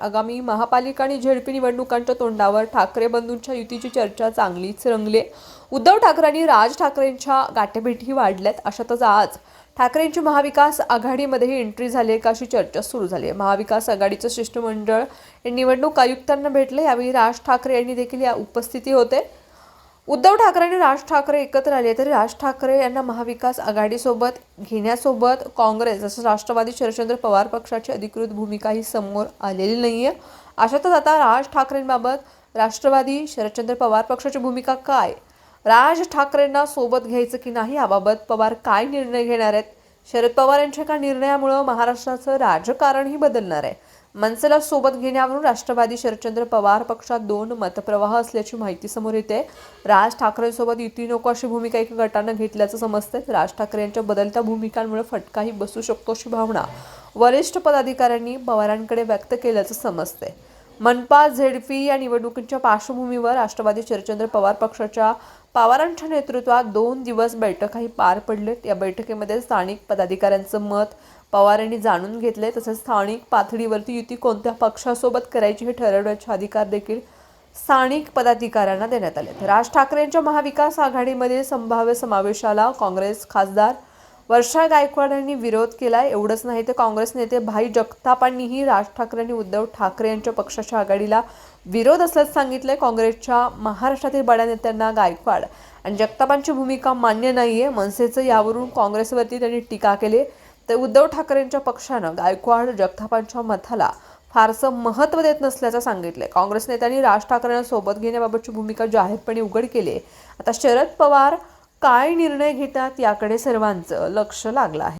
आगामी महापालिका आणि झेडपी निवडणुकांच्या तोंडावर ठाकरे बंधूंच्या युतीची चर्चा चांगलीच रंगली. उद्धव ठाकरेंनी राज ठाकरेंच्या गाठेभेटी वाढल्यात अशातच आज ठाकरेंची महाविकास आघाडीमध्येही एंट्री झाली आहे का अशी चर्चा सुरू झाली आहे. महाविकास आघाडीचं शिष्टमंडळ निवडणूक आयुक्तांना भेटले यावेळी राज ठाकरे यांनी देखील या उपस्थिती होते. उद्धव ठाकरे आणि राज ठाकरे एकत्र आले तरी राज ठाकरे यांना महाविकास आघाडीसोबत घेण्यासोबत काँग्रेस जसं राष्ट्रवादी शरदचंद्र पवार पक्षाची अधिकृत भूमिका ही समोर आलेली नाही आहे अशातच आता राज ठाकरेंबाबत राष्ट्रवादी शरदचंद्र पवार पक्षाची भूमिका काय? राज ठाकरेंना सोबत घ्यायचं की नाही याबाबत पवार काय निर्णय घेणार आहेत? शरद पवार यांच्या एका निर्णयामुळं महाराष्ट्राचं राजकारणही बदलणार आहे. मनसेला सोबत घेण्यावरून राष्ट्रवादी शरदचंद्र पवार पक्षात दोन मतप्रवाह असल्याची माहिती समोर येते. राज ठाकरेंसोबत युती नको अशी भूमिका एका गटानं घेतल्याचं समजतंय. राज ठाकरे यांच्या बदलत्या भूमिकांमुळे फटकाही बसू शकतो अशी भावना वरिष्ठ पदाधिकाऱ्यांनी पवारांकडे व्यक्त केल्याचं समजते मनपा झेडपी या निवडणुकीच्या पार्श्वभूमीवर राष्ट्रवादी शरदचंद्र पवार पक्षाच्या पवारांच्या नेतृत्वात दोन दिवस बैठकाही पार पडलेत. या बैठकीमध्ये स्थानिक पदाधिकाऱ्यांचं मत पवार यांनी जाणून घेतले तसेच स्थानिक पातळीवरती युती कोणत्या पक्षासोबत करायची हे ठरवण्याचे अधिकार देखील स्थानिक पदाधिकाऱ्यांना देण्यात आले राज ठाकरेंच्या महाविकास आघाडीमध्ये संभाव्य समावेशाला काँग्रेस खासदार वर्षा गायकवाड यांनी विरोध केला एवढंच नाही तर काँग्रेस नेते भाई जगतापांनीही राज ठाकरे आणि उद्धव ठाकरे यांच्या पक्षाच्या आघाडीला विरोध असल्याचं सांगितलंय काँग्रेसच्या महाराष्ट्रातील बड्या नेत्यांना गायकवाड. आणि जगतापांची भूमिका मान्य नाहीये मनसेचं यावरून काँग्रेसवरती त्यांनी टीका केली. तर उद्धव ठाकरेंच्या पक्षानं गायकवाड जगतापांच्या मताला फारसं महत्त्व देत नसल्याचं सांगितलं काँग्रेस नेत्यांनी राज ठाकरेंना सोबत घेण्याबाबतची भूमिका जाहीरपणे उघड केली आता शरद पवार काय निर्णय घेतात याकडे सर्वांचं लक्ष लागलं आहे.